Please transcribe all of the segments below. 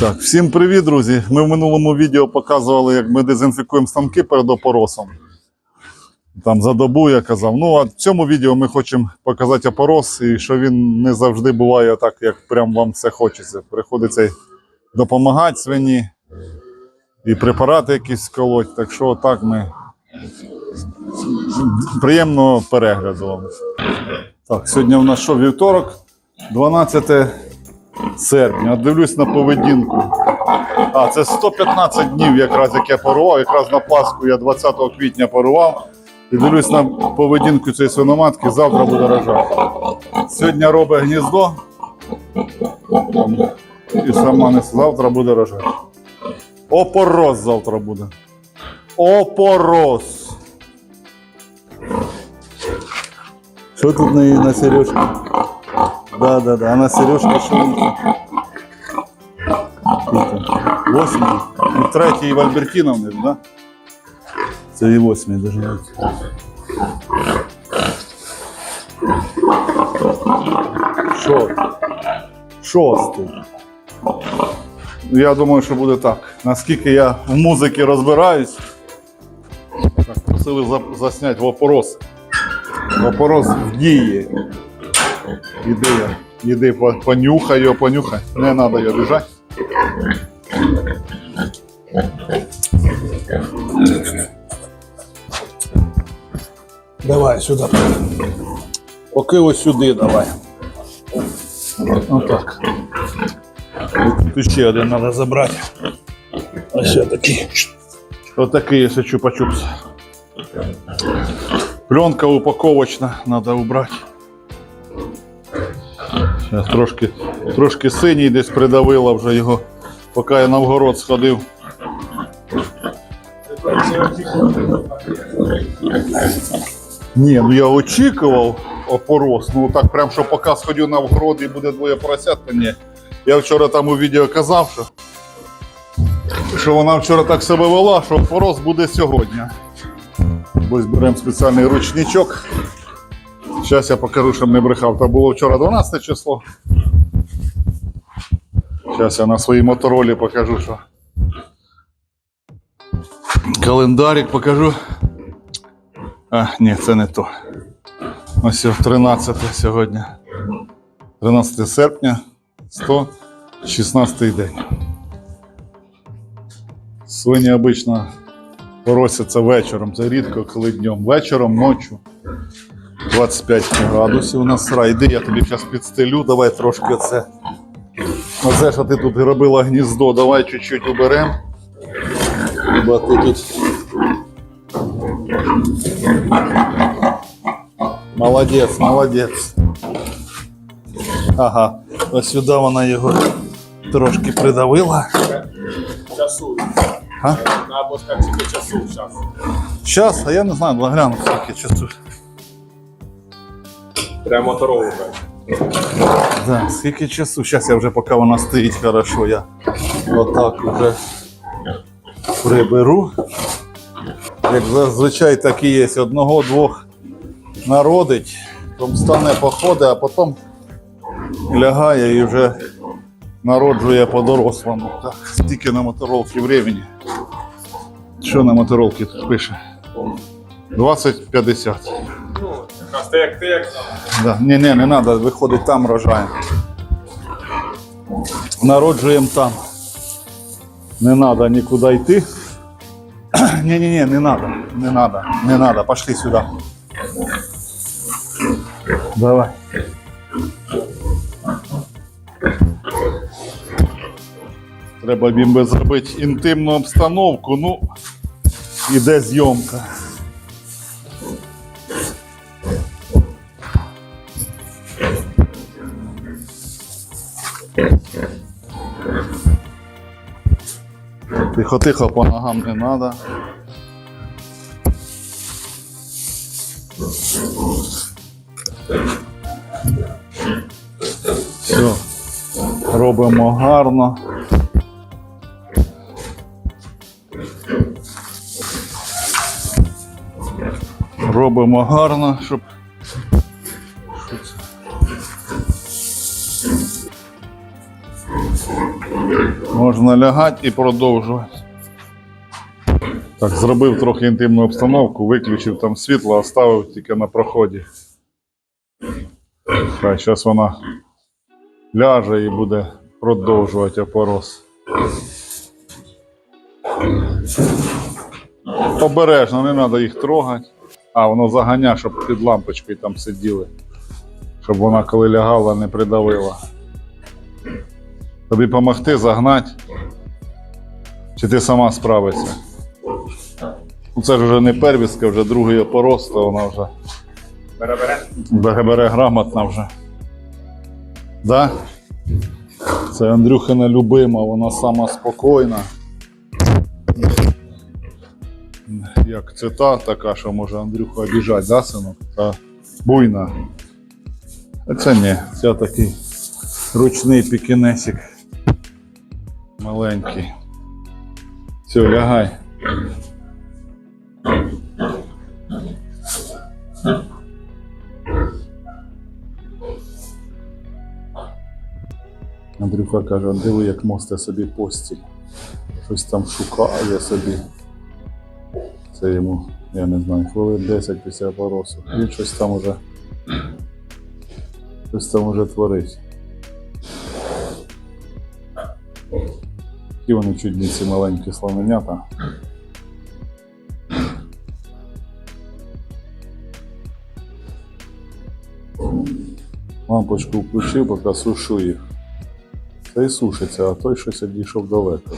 Так, всім привіт, друзі. Ми в минулому відео показували, як ми дезінфікуємо станки перед опоросом. Там за добу я казав. Ну, а в цьому відео ми хочемо показати опорос, і що він не завжди буває так, як прям вам це хочеться. Приходиться допомагати свині і препарати якісь колоть. Так що так ми приємного перегляду вам. Так, сьогодні у нас що вівторок, 12 серпня. Дивлюсь на поведінку. А, це 115 днів, якраз як я парував. Якраз на Пасху я 20 квітня парував. І дивлюсь на поведінку цієї свиноматки, завтра буде рожати. Сьогодні робить гніздо. І сама не завтра буде рожати. Опорос завтра буде. Опорос. Що тут на, на Сережці? Да, да, да. А на Сережка що? у них? Восьмий. І третій в Альбертіновні, ж, да? Це і восьмий даже. навіть. Що? Ну, Я думаю, що буде так. Наскільки я в музиці розбираюсь, так, просили засняти вопорос. Вопорос в дії. Іди, я, іди, по- понюхай його, понюхай. Не треба його біжати. Давай сюди. Поки ось сюди давай. Отак. Тут ще один треба забрати. Ось ще такий. Отакий, якщо чупа-чупс. Пленка упаковочна, треба убрати. Зараз трошки, трошки синій десь придавило вже його, поки я на вгород сходив. Ні, ну я очікував опорос. Ну так прям, що поки сходив на вгород і буде двоє поросят, то ні. Я вчора там у відео казав, що, що вона вчора так себе вела, що опорос буде сьогодні. Ось беремо спеціальний ручничок. Зараз я покажу, щоб не брехав. Та було вчора 12 число. Зараз я на своїй моторолі покажу, що. Календарик покажу. А, ні, це не то. Ось о, 13 сьогодні. 13 серпня, 116 день. Свині обично поросяться вечором. Це рідко, коли днем. Вечором, ночі. 25 градусів у нас сра. Я тобі зараз підстелю, давай трошки оце. Оце, що ти тут робила гніздо, давай чуть-чуть уберемо. Бо ти тут. Молодець, молодець. Ага, ось сюди вона його трошки придавила. часу. А? Або скільки часу зараз. Щас, а я не знаю, гляну, скільки часу. Прямо моторову. Да, скільки часу? Зараз я вже поки вона стоїть хорошо, я отак уже приберу. Як зазвичай так і є, одного-двох народить, потім стане походи, а потім лягає і вже народжує по-дорослому. Так, стільки на моторолці времени. Що на моторолці тут пише? 20-50. Якраз ти як ти як. Да. Ні, ні, не треба, виходить там рожаємо. Народжуємо там. Не треба нікуди йти. Ні, ні, ні, не треба, не треба, не треба. Пошли сюди. Давай. Треба бімби зробити інтимну обстановку. Ну, іде зйомка. Тихо, тихо, по ногам не треба. Все. Робимо гарно. Робимо гарно, щоб. Можна лягати і продовжувати. Так, зробив трохи інтимну обстановку, виключив там світло, оставив тільки на проході. Хай зараз вона ляже і буде продовжувати опорос. Обережно, не треба їх трогати. А, воно заганя, щоб під лампочкою там сиділи. Щоб вона, коли лягала, не придавила. Тобі допомогти загнати? Чи ти сама справишся? Ну, Це ж вже не первістка, вже другий опорос, то вона вже Бере-бере. бере, грамотна вже. Да? Це Андрюхина любима, вона сама спокійна. Як це та така, що може Андрюха обіжать, да, синок? Та буйна. А це ні, це такий ручний пікінесик. Маленький. Все, лягай. Андрюха каже, диви, як мосте собі постіль. Щось там шукає собі. Це йому, я не знаю, хвилин 10 після поросу. Він щось там уже. Щось там уже творить. Які вони чудні ці маленькі слоненята. Лампочку включив, поки сушу їх. Це і сушиться, а той щось одійшов далеко.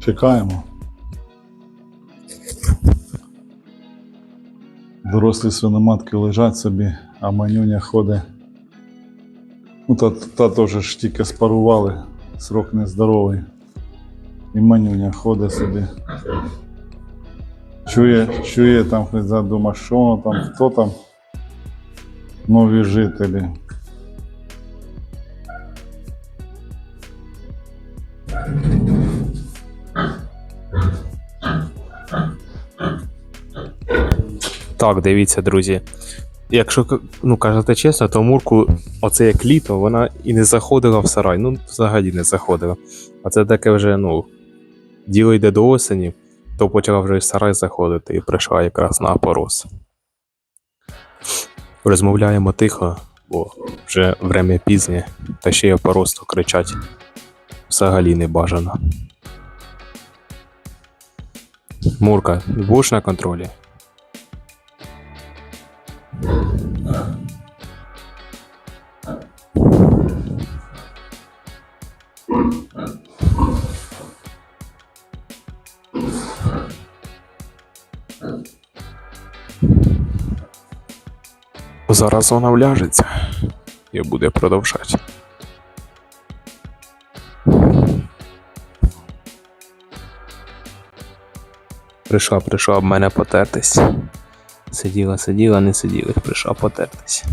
Чекаємо. Дорослі свиноматки лежать собі, а манюня ходить. Ну, та, та теж тільки спарували, срок нездоровий. І манюня ходить собі. Чує, чує там, хтось задума, що воно там, хто там. Нові жителі. Так, дивіться, друзі. Якщо ну, казати чесно, то Мурку, оце як літо, вона і не заходила в сарай. Ну, взагалі не заходила. А це таке вже, ну, діло йде до осені, то почала вже в сарай заходити і прийшла якраз на опорос. Розмовляємо тихо, бо вже время пізнє, та ще й опорос то кричать. Взагалі не бажано. Мурка, будеш на контролі? Зараз вона вляжеться і буде продовжати. Прийшла, прийшла об мене потертись. Сиділа, сиділа, не сиділа, прийшла потертись.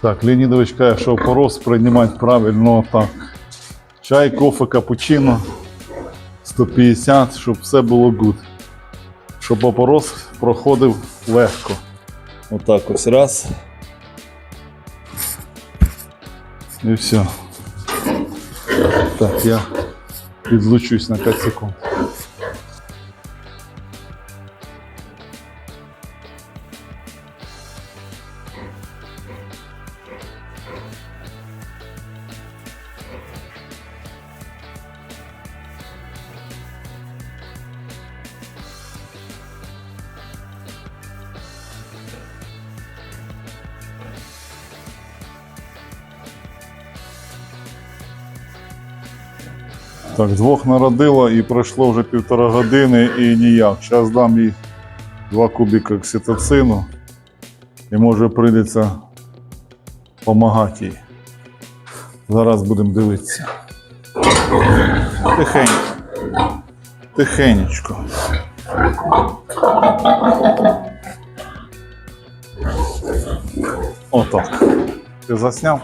Так, Леонідович каже, що порос приймати правильно так. Чай, кофе, капучино 150, щоб все було гуд. Щоб опорос проходив легко. Отак ось раз. І все. Так, я відлучусь на 5 секунд. Так, двох народила і пройшло вже півтора години і ніяк. Зараз дам їй два кубіки окситоцину і може прийдеться допомагати їй. Зараз будемо дивитися. Тихенько. Тихенечко. Отак. Ти засняв?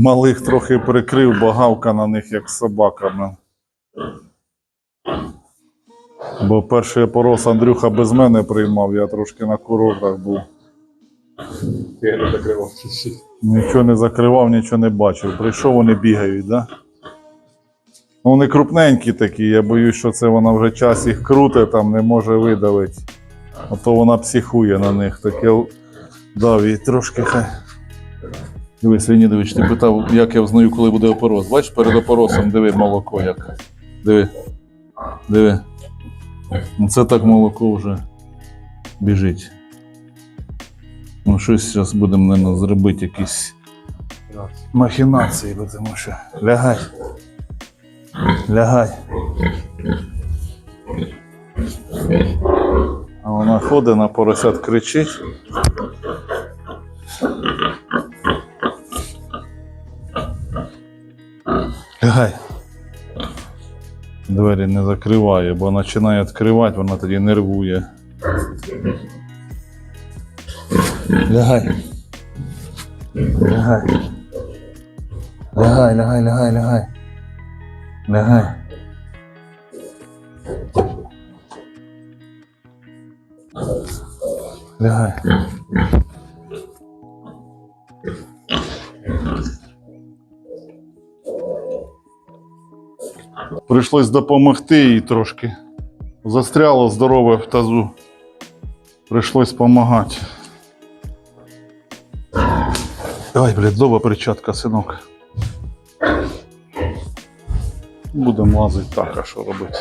Малих трохи прикрив, бо гавка на них як собака. блин. Бо перший порос Андрюха без мене приймав, я трошки на курортах був. Я не закривав. Нічого не закривав, нічого не бачив. Прийшов, вони бігають, да? Ну, Вони крупненькі такі, я боюсь, що це вона вже час їх круте, там не може видавити. А то вона психує на них. Так я дав їй трошки хай. Дивись, Леонідович, ти питав, як я взнаю, коли буде опорос. Бачиш, перед опоросом диви молоко як. Диви. Диви. Ну це так молоко вже біжить. Ну, щось зараз будемо, мабуть, зробити якісь махінації, тому що. Лягай. Лягай. А вона ходить на поросят кричить. Лягай. Двері не закриває, бо починає відкривати, вона тоді нервує. Лягай. Лягай. Лягай, лягай, лягай, лягай. Лягай. Лягай. Прийшлось допомогти їй трошки. Застряло здорове в тазу. Прийшлось допомагати. Ай, блядь, доба перчатка, синок. Будемо лазити так, а що робити.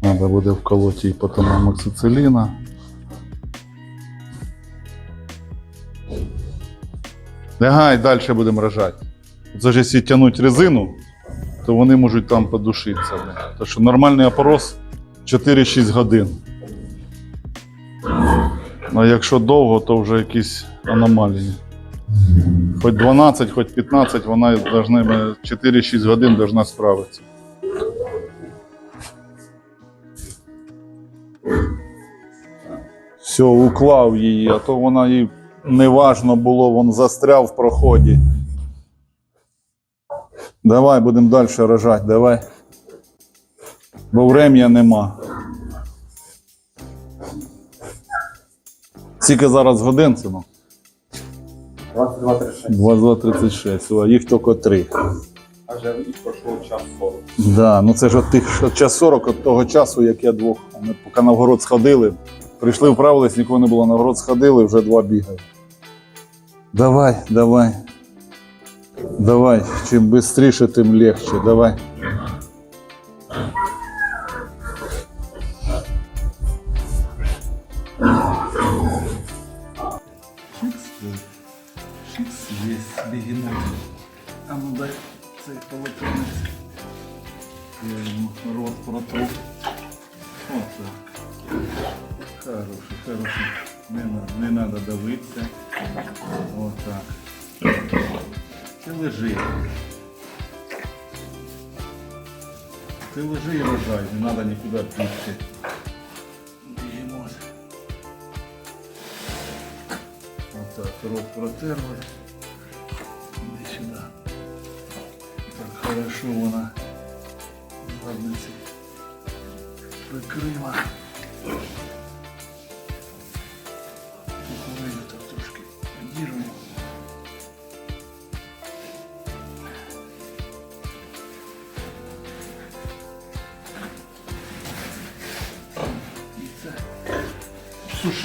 Треба буде вколоти їй потім амоксициліна. Лягай, далі будемо рожати. Це ж якщо тягнути резину, то вони можуть там подушитися. Тому що нормальний опорос 4-6 годин. А якщо довго, то вже якісь аномалії. Хоч 12, хоч 15, вона должна, 4-6 годин должна справитися. Все, уклав її, а то вона їй неважно було, він застряв в проході. Давай, будемо далі рожати, давай. Бо врем'я нема. Скільки зараз годин, синок? 22-36. 22.36, а їх тільки три. А вже і пройшов час 40. Да, ну це ж от тих от час 40 від того часу, як я двох. Ми поки на вгород сходили, прийшли, вправились, нікого не було на вгород сходили, вже два бігають. Давай, давай. Давай, чим швидше, тим легче. Давай. А ну. Хороший, хороший. Не, надо, не надо давитися. От так. Ти лежи. Ти лежи і рожай, не треба нікуди бігти. Бігемот. Отак, рот протерли. Іди сюди. Так хорошо вона задниці прикрила.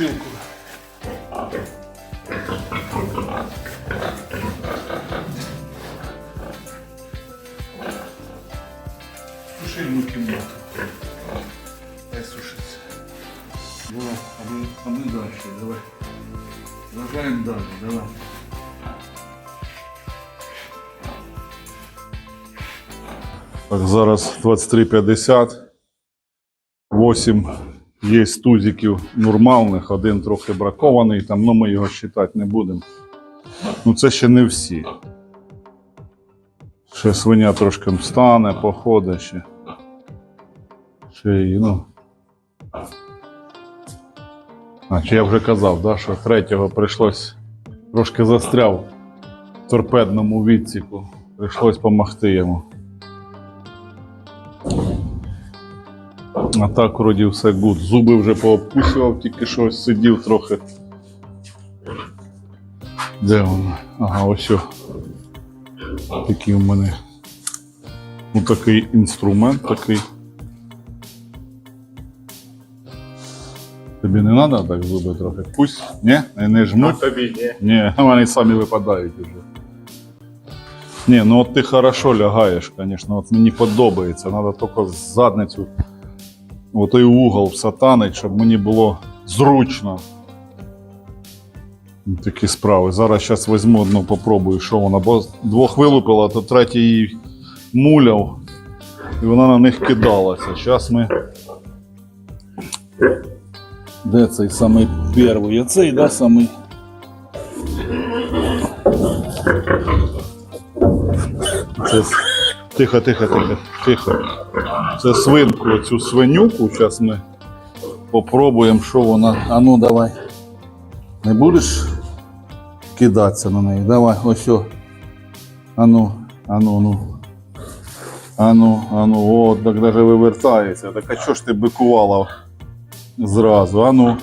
сушилку. Сушильну кімнату. Хай сушиться. Давай, а ми, а ми далі, давай. Рожаємо далі, давай. Так, зараз 23.50. 8 є тузиків нормальних, один трохи бракований, там, ну ми його вважати не будемо. Ну це ще не всі. Ще свиня трошки встане, походить ще. Ще її, ну. А, чи я вже казав, да, що третього прийшлось трошки застряв в торпедному відсіку. Прийшлось допомогти йому. А так вроді все гуд. Зуби вже поопусював, тільки щось сидів трохи. Де воно? Ага, ось. Такий у мене. Ну, такий інструмент такий. Тобі не треба так зуби трохи? Пусть, ні? Не, не жмуть. тобі ні. Ні, вони самі випадають уже. Ні, ну от ти хорошо лягаєш, звісно, от мені подобається. Треба тільки задницю, в той угол всатанить, щоб мені було зручно. Такі справи. Зараз зараз візьму одну, попробую, що вона, бо двох вилупила, то третій її муляв, і вона на них кидалася. Зараз ми. Де цей самий перший? Оцей, да, самий. Це... Тихо, тихо, тихо, тихо. Це свинку, цю свинюку. Зараз ми попробуємо, що вона. А ну давай. Не будеш кидатися на неї? Давай, ось. о. А ну, а ну, ну. А ну, ну, о, так даже вивертається. Так а чого ж ти бикувала зразу? А ну.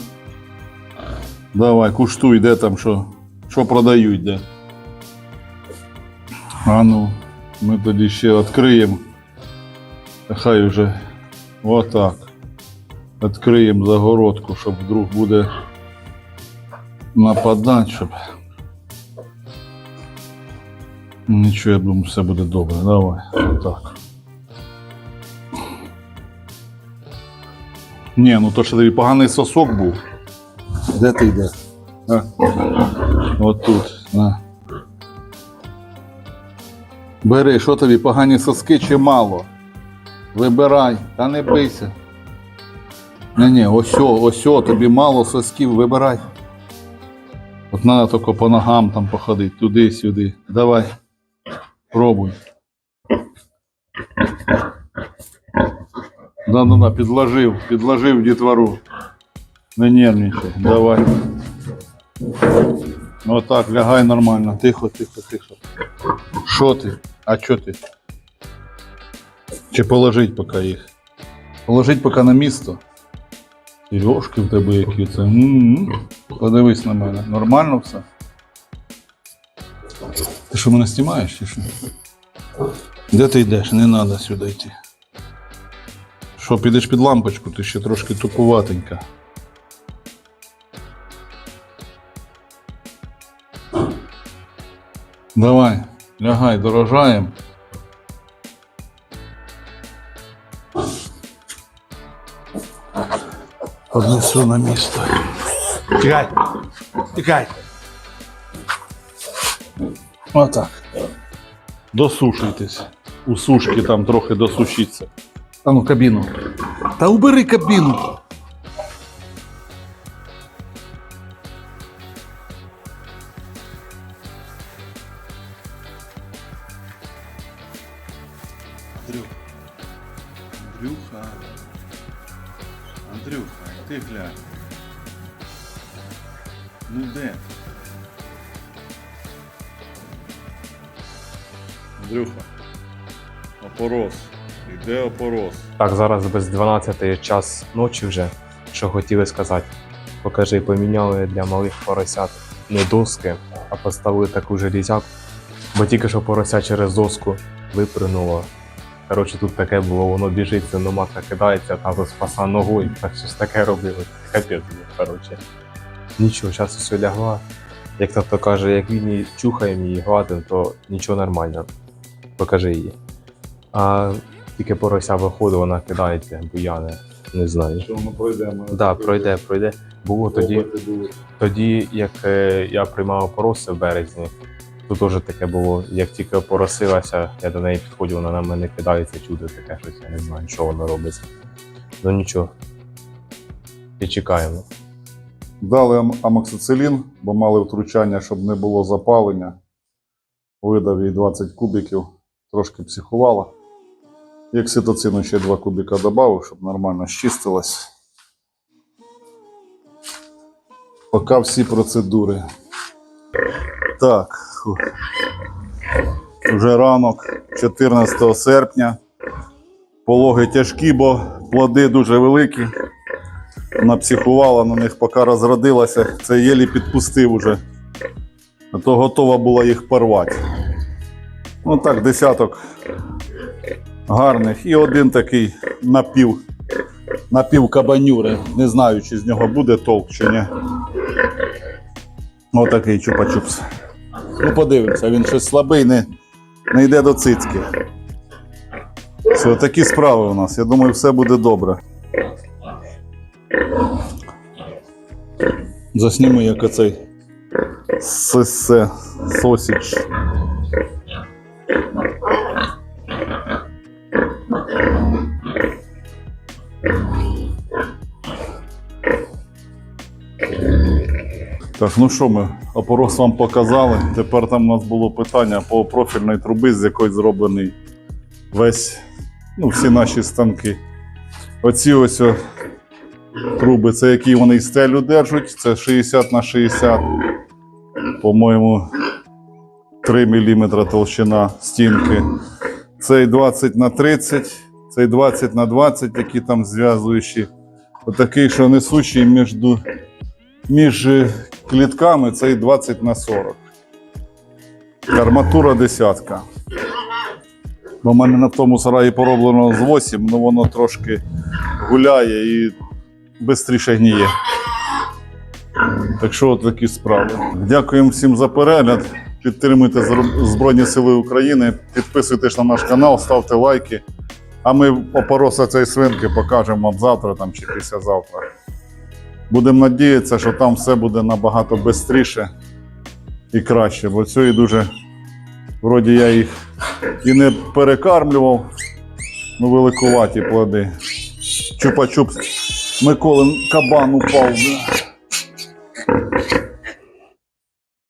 Давай, куштуй, де там що, що продають, де. А ну, ми тоді ще відкриємо. Хай вже отак. Відкриємо загородку, щоб вдруг буде нападати, щоб. Нічого, я думаю, все буде добре. Давай, отак. Ні, ну то що тобі поганий сосок був. Де ти йдеш? А? От тут. На. Бери, що тобі, погані соски чи мало? Вибирай, та не бийся. Ні, ні, ось, о, ось, тобі мало сосків, вибирай. От треба тільки по ногам там походити, туди-сюди. Давай. Пробуй. Да-да-да, підложив, підложив дітвору. Не нервничай, давай. Отак, лягай нормально. Тихо, тихо, тихо. Що ти? А що ти? Чи положить поки їх? Положить поки на місто. Сережки в тебе які це. М-м-м. Подивись на мене. Нормально все? Ти що мене знімаєш чи що? Де ти йдеш? Не треба сюди йти. Що, підеш під лампочку, ти ще трошки тупуватенька. Давай, лягай, дорожаємо. Однесу на місто. Тікай! Тікай! Отак. Досушуйтесь. У сушки там трохи досушіться. А ну, кабіну. Та убери кабіну. Андрюха. Опорос. Іде опорос. Так, зараз без 12 час ночі вже. Що хотіли сказати. Покажи, поміняли для малих поросят не доски, а поставили таку железяку. Бо тільки що порося через доску випрыгнуло. Коротше, тут таке було, воно біжить, синоматка кидається, та спаса ногою, так щось таке робили. Капець було, коротше. Нічого, зараз все лягла. Як тато каже, як він чухаємо її гладимо, то нічого нормально. Покажи її. А тільки порося виходить, вона кидається, буяне. Не знаю. Що воно пройде? Так, да, пройде, пройде. Було тоді, тоді, як е, я приймав опороси в березні, то теж таке було. Як тільки опоросилася, я до неї підходжу, вона на мене кидається, чудо таке щось, я не знаю, що воно робить. Ну нічого. І чекаємо. Дали ам- амоксицилін, бо мали втручання, щоб не було запалення. Видав їй 20 кубиків. Трошки психувала. І окситоцину ще 2 кубіка додав, щоб нормально щистилась. Поки всі процедури. Так. Вже ранок, 14 серпня. Пологи тяжкі, бо плоди дуже великі. Вона психувала на них, поки розродилася. Це єлі підпустив уже. А то готова була їх порвати. Ну так, десяток гарних. І один такий напів, напів кабанюри. Не знаю, чи з нього буде толк чи ні. Отакий чупа-чупс. Ну, подивимося, він щось слабий, не, не йде до цицьки. Все, такі справи у нас. Я думаю, все буде добре. Засніми, як оцей сесе Так, ну що ми, опорос вам показали. Тепер там у нас було питання по профільної труби, з якої зроблений весь, ну, всі наші станки. Оці ось труби, це які вони і стелю держать, це 60 на 60. По-моєму, 3 мм толщина стінки. Цей 20 на 30, цей 20 на 20, які там зв'язуючі. Отакий, що несучий між, між клітками, цей 20 на 40. Арматура десятка. Бо в мене на тому сараї пороблено з 8, ну воно трошки гуляє і швидше гніє. Так що от такі справи. Дякуємо всім за перегляд. Підтримуйте Збройні Сили України, підписуйтесь на наш канал, ставте лайки. А ми опороса цієї свинки покажемо вам завтра там, чи післязавтра. Будемо надіятися, що там все буде набагато швидше і краще, бо цієї дуже, вроді я їх і не перекармлював, ну великуваті плоди. Чупа-чуп Миколин кабан упав.